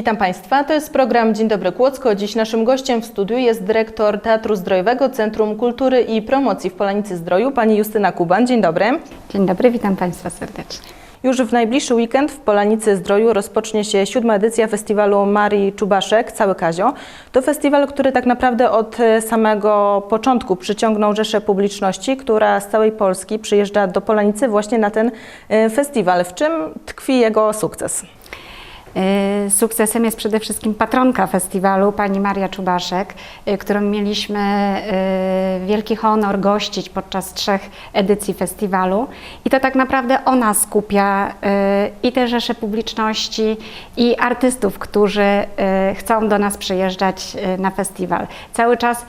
Witam Państwa, to jest program Dzień Dobry Kłodzko. Dziś naszym gościem w studiu jest dyrektor Teatru Zdrojowego Centrum Kultury i Promocji w Polanicy Zdroju, pani Justyna Kuban. Dzień dobry. Dzień dobry, witam Państwa serdecznie. Już w najbliższy weekend w Polanicy Zdroju rozpocznie się siódma edycja festiwalu Marii Czubaszek Cały Kazio. To festiwal, który tak naprawdę od e, samego początku przyciągnął rzeszę publiczności, która z całej Polski przyjeżdża do Polanicy właśnie na ten e, festiwal. W czym tkwi jego sukces? Y, Sukcesem jest przede wszystkim patronka festiwalu, pani Maria Czubaszek, y, którą mieliśmy y, wielki honor gościć podczas trzech edycji festiwalu. I to tak naprawdę ona skupia i te rzesze publiczności, i artystów, którzy chcą do nas przyjeżdżać na festiwal. Cały czas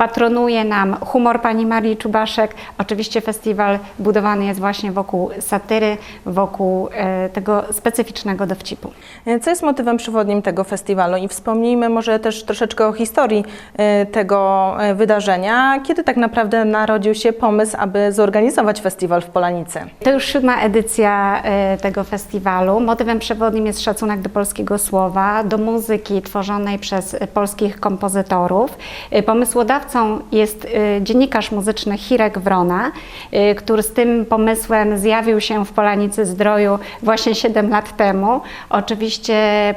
patronuje nam humor pani Marii Czubaszek. Oczywiście festiwal budowany jest właśnie wokół satyry, wokół e, tego specyficznego dowcipu. E, Co jest motywem przewodnim tego festiwalu? I wspomnijmy może też troszeczkę o historii e, tego wydarzenia. Kiedy tak naprawdę narodził się pomysł, aby zorganizować festiwal w Polanicy? To już siódma edycja tego festiwalu. Motywem przewodnim jest szacunek do polskiego słowa, do muzyki tworzonej przez polskich kompozytorów. E, Jest e, dziennikarz muzyczny Hirek Wrona, e, który z tym pomysłem zjawił się w Polanicy Zdroju właśnie 7 lat temu. Oczywiście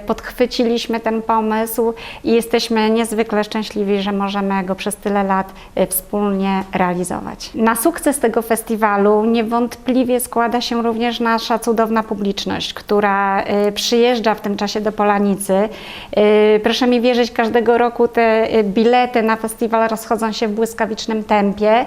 podchwyciliśmy ten pomysł i jesteśmy niezwykle szczęśliwi, że możemy go przez tyle lat e, wspólnie realizować. Na sukces tego festiwalu niewątpliwie składa się również nasza cudowna publiczność, która przyjeżdża w tym czasie do Polanicy. Proszę mi wierzyć, każdego roku te bilety na festiwal rozchodzą się w błyskawicznym tempie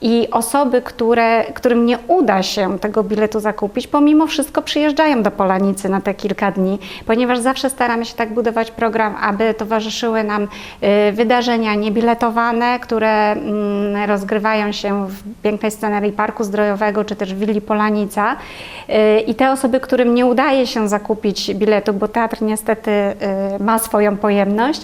i osoby, które, którym nie uda się tego biletu zakupić, pomimo wszystko przyjeżdżają do Polanicy na te kilka dni, ponieważ zawsze staramy się tak budować program, aby towarzyszyły nam e, wydarzenia niebiletowane, które mm, rozgrywają się w pięknej scenerii Parku Zdrojowego czy też Willi Polanica. E, I te osoby, którym nie udaje się zakupić biletu, bo teatr niestety e, ma swoją pojemność,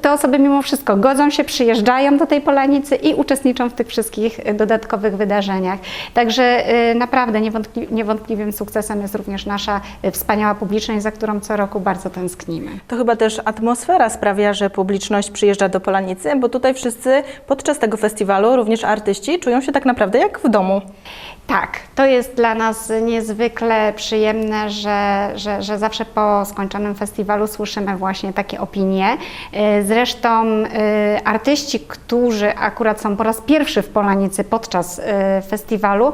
te osoby mimo wszystko godzą się, przyjeżdżają do tej Polanicy i uczestniczą w tych wszystkich e, dodatkowych wydarzeniach. Także e, naprawdę niewątpli, niewątpliwym sukcesem jest również nasza e, wspaniała publiczność, za którą co roku bardzo tęsknimy. To chyba też atmosfera sprawia, że publiczność przyjeżdża do Polanicy, bo tutaj wszyscy podczas tego festiwalu, również artyści, czują się tak naprawdę jak w domu. Tak, to jest dla nas niezwykle przyjemne, że, że, że zawsze po skończonym festiwalu słyszymy właśnie takie opinie. Zresztą artyści, którzy akurat są po raz pierwszy w Polanicy podczas e, festiwalu,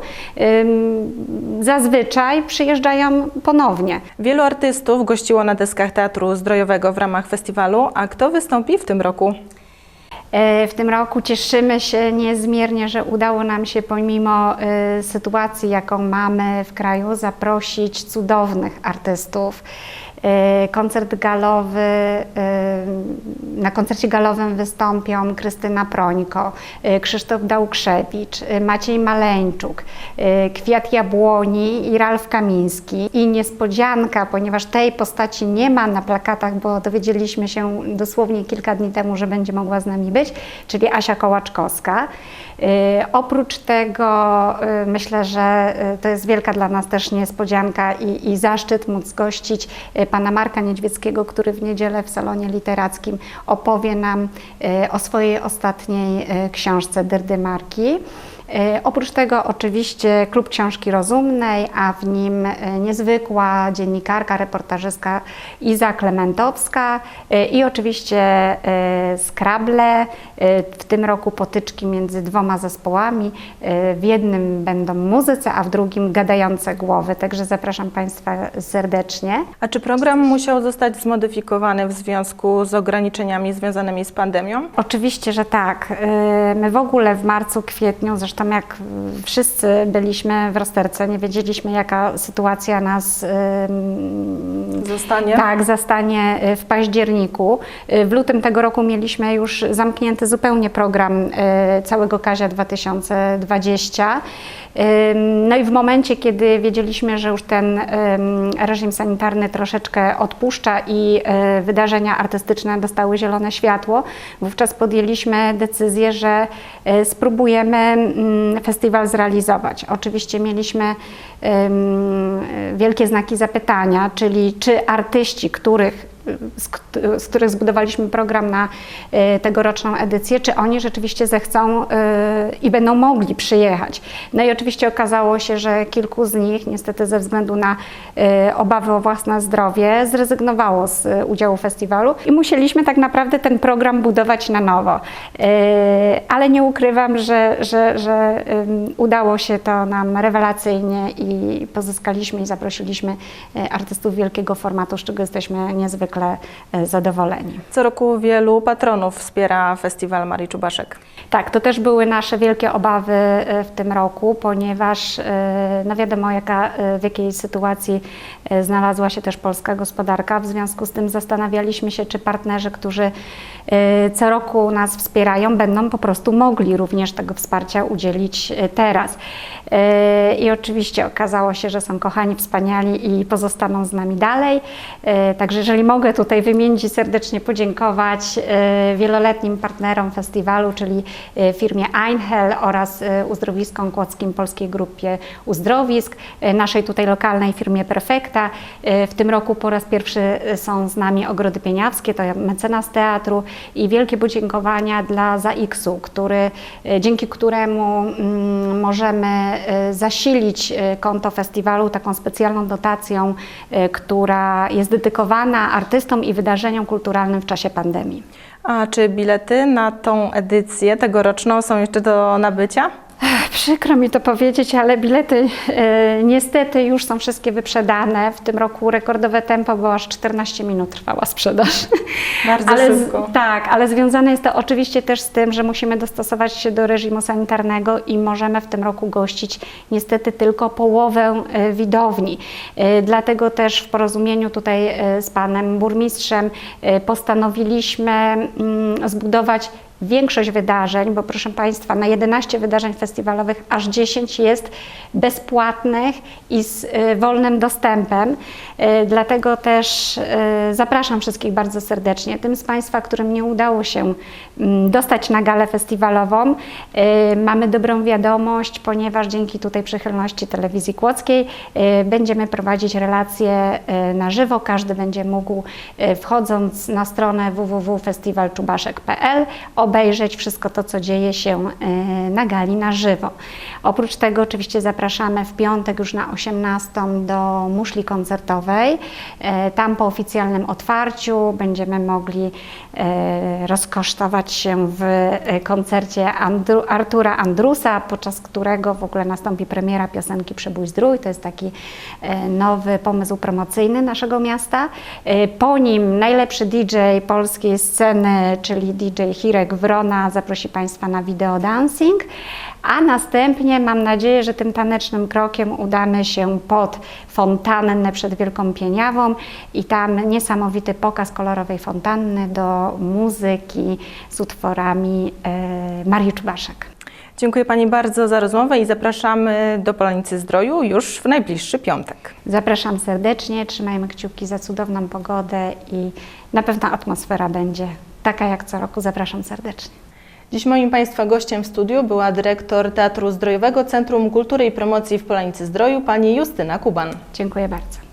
zazwyczaj przyjeżdżają ponownie. Wielu artystów gościło na deskach Teatru Zdrojowego w ramach festiwalu, a kto wystąpi w tym roku? E, W tym roku cieszymy się niezmiernie, że udało nam się pomimo e, sytuacji, jaką mamy w kraju, zaprosić cudownych artystów. E, Koncert galowy, e, na koncercie galowym wystąpią Krystyna Prońko, e, Krzysztof Dałkrzewicz, Maciej Maleńczuk, Kwiat Jabłoni i Ralf Kamiński. I niespodzianka, ponieważ tej postaci nie ma na plakatach, bo dowiedzieliśmy się dosłownie kilka dni temu, że będzie mogła z nami być, czyli Asia Kołaczkowska. Oprócz tego myślę, że to jest wielka dla nas też niespodzianka i, i zaszczyt móc gościć pana Marka Niedźwieckiego, który w niedzielę w salonie literackim opowie nam e, o swojej ostatniej e, książce Dyrdymarki. E, Oprócz tego oczywiście Klub Książki Rozumnej, a w nim e, niezwykła dziennikarka, reportażystka Iza Klementowska e, i oczywiście e, Scrabble. E, W tym roku potyczki między dwoma zespołami. W jednym będą muzycy, a w drugim gadające głowy. Także zapraszam Państwa serdecznie. A czy program musiał zostać zmodyfikowany w związku z ograniczeniami związanymi z pandemią? Oczywiście, że tak. My w ogóle w marcu, kwietniu, zresztą jak y, wszyscy byliśmy w rozterce, nie wiedzieliśmy jaka sytuacja nas Zostanie? tak, zastanie y, w październiku. Y, W lutym tego roku mieliśmy już zamknięty zupełnie program y, całego Kazia 2020. Ym, No i w momencie, kiedy wiedzieliśmy, że już ten reżim sanitarny troszeczkę odpuszcza i wydarzenia artystyczne dostały zielone światło, wówczas podjęliśmy decyzję, że spróbujemy mm, festiwal zrealizować. Oczywiście mieliśmy wielkie znaki zapytania, czyli czy artyści, których z, z których zbudowaliśmy program na y, tegoroczną edycję, czy oni rzeczywiście zechcą y, i będą mogli przyjechać. No i oczywiście okazało się, że kilku z nich niestety ze względu na y, obawy o własne zdrowie zrezygnowało z udziału w festiwalu i musieliśmy tak naprawdę ten program budować na nowo. Ale nie ukrywam, że, że, że udało się to nam rewelacyjnie i pozyskaliśmy i zaprosiliśmy artystów wielkiego formatu, z czego jesteśmy niezwykle y, zadowoleni. Co roku wielu patronów wspiera festiwal Marii Czubaszek. Tak, to też były nasze wielkie obawy e, w tym roku, ponieważ e, no wiadomo, jaka, e, w jakiej sytuacji e, znalazła się też polska gospodarka. W związku z tym zastanawialiśmy się, czy partnerzy, którzy e, co roku nas wspierają, będą po prostu mogli również tego wsparcia udzielić e, teraz. E, I oczywiście okazało się, że są kochani, wspaniali i pozostaną z nami dalej. E, Także jeżeli mogę tutaj wymienić i serdecznie podziękować e, wieloletnim partnerom festiwalu, czyli e, firmie Einhell oraz e, uzdrowiskom kłodzkim Polskiej Grupie Uzdrowisk, naszej tutaj lokalnej firmie Perfekta. W tym roku po raz pierwszy są z nami Ogrody Pieniawskie, to mecenas teatru i wielkie podziękowania dla ZAX-u, który, dzięki któremu mm, możemy zasilić konto festiwalu taką specjalną dotacją, która jest dedykowana artystom i wydarzeniom kulturalnym w czasie pandemii. A czy bilety na tą edycję tegoroczną są jeszcze do nabycia? Przykro mi to powiedzieć, ale bilety e, niestety już są wszystkie wyprzedane. W tym roku rekordowe tempo, bo aż 14 minut trwała sprzedaż. Bardzo ale szybko. Z, tak, ale związane jest to oczywiście też z tym, że musimy dostosować się do reżimu sanitarnego i możemy w tym roku gościć niestety tylko połowę e, widowni. E, Dlatego też w porozumieniu tutaj e, z panem burmistrzem e, postanowiliśmy mm, zbudować większość wydarzeń, bo proszę Państwa, na 11 wydarzeń festiwalowych aż 10 jest bezpłatnych i z y, wolnym dostępem. Y, dlatego też y, zapraszam wszystkich bardzo serdecznie. Tym z Państwa, którym nie udało się mm, dostać na galę festiwalową, mamy dobrą wiadomość, ponieważ dzięki tutaj przychylności telewizji kłodzkiej będziemy prowadzić relacje na żywo. Każdy będzie mógł, wchodząc na stronę www.festiwalczubaszek.pl, obejrzeć wszystko to, co dzieje się y, na gali na żywo. Oprócz tego oczywiście zapraszamy w piątek już na 18 do muszli koncertowej. E, Tam po oficjalnym otwarciu będziemy mogli e, rozkosztować się w e, koncercie Andru, Artura Andrusa, podczas którego w ogóle nastąpi premiera piosenki Przebój Zdrój. To jest taki e, nowy pomysł promocyjny naszego miasta. E, Po nim najlepszy DJ polskiej sceny, czyli DJ Hirek Wrona zaprosi Państwa na video dancing, a następnie mam nadzieję, że tym tanecznym krokiem udamy się pod fontannę przed Wielką Pieniawą i tam niesamowity pokaz kolorowej fontanny do muzyki z utworami e, Marii Czubaszek. Dziękuję Pani bardzo za rozmowę i zapraszamy do Polanicy Zdroju już w najbliższy piątek. Zapraszam serdecznie, trzymajmy kciuki za cudowną pogodę i na pewno atmosfera będzie taka jak co roku. Zapraszam serdecznie. Dziś moim Państwa gościem w studiu była dyrektor Teatru Zdrojowego Centrum Kultury i Promocji w Polanicy Zdroju, pani Justyna Kuban. Dziękuję bardzo.